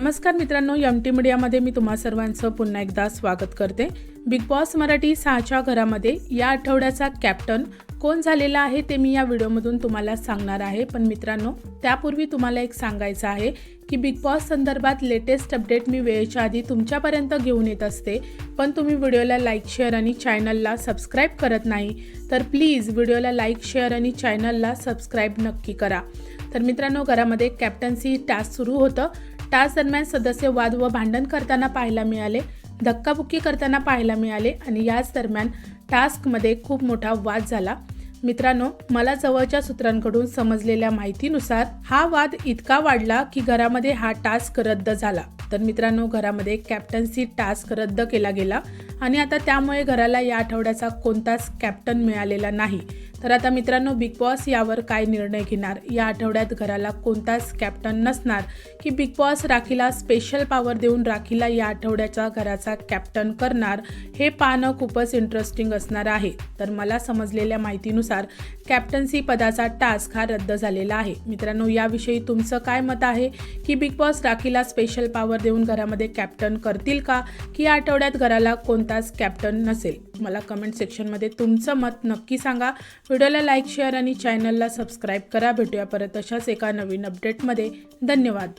नमस्कार मित्रांनो M T मीडियामध्ये मी तुम्हा सर्वांचं पुन्हा एकदा स्वागत करते. बिग बॉस मराठी सहाच्या घरामध्ये या आठवड्याचा कॅप्टन कोण झालेला आहे ते मी या व्हिडिओमधून तुम्हाला सांगणार आहे. पण मित्रांनो त्यापूर्वी तुम्हाला एक सांगायचं आहे की बिग बॉस संदर्भात लेटेस्ट अपडेट मी वेळेच्या आधी तुमच्यापर्यंत घेऊन येत असते. पण तुम्ही व्हिडिओला लाईक शेअर आणि चॅनलला सबस्क्राईब करत नाही तर प्लीज व्हिडिओला लाईक शेअर आणि चॅनलला सबस्क्राईब नक्की करा. तर मित्रांनो घरामध्ये कॅप्टन्सी टास्क सुरू होतं. टास्क दरम्यान सदस्य वाद व भांडण करताना पाहायला मिळाले धक्काबुक्की करताना पाहायला मिळाले आणि याच दरम्यान टास्कमध्ये खूप मोठा वाद झाला. मित्रांनो मला जवळच्या सूत्रांकडून समजलेल्या माहितीनुसार हा वाद इतका वाढला की घरामध्ये हा टास्क रद्द झाला. तर मित्रांनो घरामध्ये कॅप्टन्सी टास्क रद्द केला गेला आणि आता त्यामुळे घराला या आठवड्याचा कोणताच कॅप्टन मिळालेला नाही. तर आता मित्रांनो बिग बॉस यावर काय निर्णय घेणार? या आठवड्यात घराला कोणताच कॅप्टन नसणार. की बिग बॉस राखीला स्पेशल पॉवर देऊन राखीला या आठवड्याचा घराचा कॅप्टन करणार हे पाहणं खूपच इंटरेस्टिंग असणार आहे. तर मला समजलेल्या माहितीनुसार कॅप्टन्सी पदाचा टास्क हा रद्द झालेला आहे. मित्रांनो याविषयी तुमचं काय मत आहे? की बिग बॉस राखीला स्पेशल पॉवर देऊन घरामध्ये कॅप्टन करतील का? की या आठवड्यात घराला कोणताच कॅप्टन नसेल? मला कमेंट सेक्शनमध्ये तुमचं मत नक्की सांगा. व्हिडिओला लाईक शेअर आणि चॅनलला सबस्क्राईब करा. भेटूया परत अशाच एका नवीन अपडेटमध्ये धन्यवाद.